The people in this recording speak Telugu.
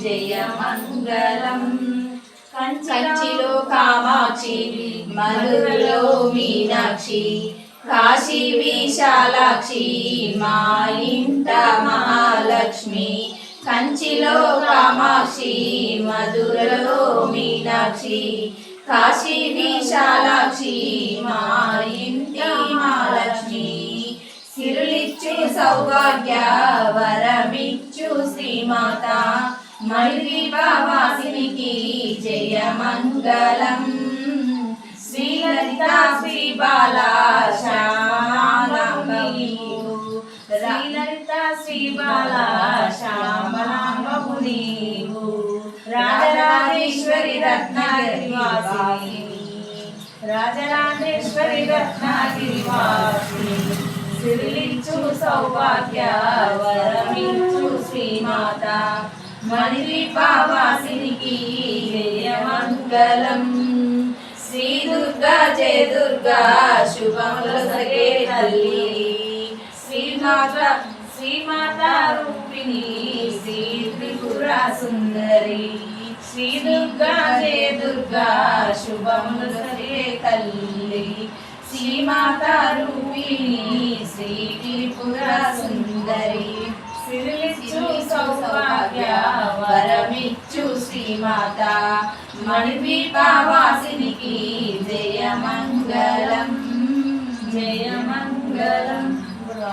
జయమంగళం కంచిలో కామాక్షి మధురలో మీనాక్షి కాశీ విశాలాక్షి మా ఇంట మహాలక్ష్మి కంచిలో కామాక్షి మధురలో మీనాక్షి కాశీ విశాలాక్షి మా ఇంటి మహాలక్ష్మి. సిరులిచ్చు సౌభాగ్య వర శ్రీమాత మణిదీపవాసినికి జయ మంగళం శ్రీలలిత శ్రీ బాల శ్యామలాంబీవు శ్రీలలిత శ్రీ బాల నీవు రాజరాజేశ్వరి రత్నగిరి వాసిని రాజరాజేశ్వరి రత్నగిరి వాసిని సిరిలిచ్చు సౌభాగ్య వరమిచ్చు శ్రీమాత. మణిదీపవాసినికి జయ మంగళం శ్రీ దుర్గా జయ దుర్గా శుభముల సగే తల్లి. శ్రీమాత శ్రీమాత రూపిణి శ్రీ త్రిపుర సుందరి. శ్రీ దుర్గా జయ దుర్గా శుభముల సగే తల్లి. శ్రీమాత రూపి రూపిణి శ్రీ త్రిపుర సుందరి సిరిలిచ్చు సౌభాగ్య వరమిచ్చు శ్రీమాత జయ మంగళం జయ మంగళం ఆ,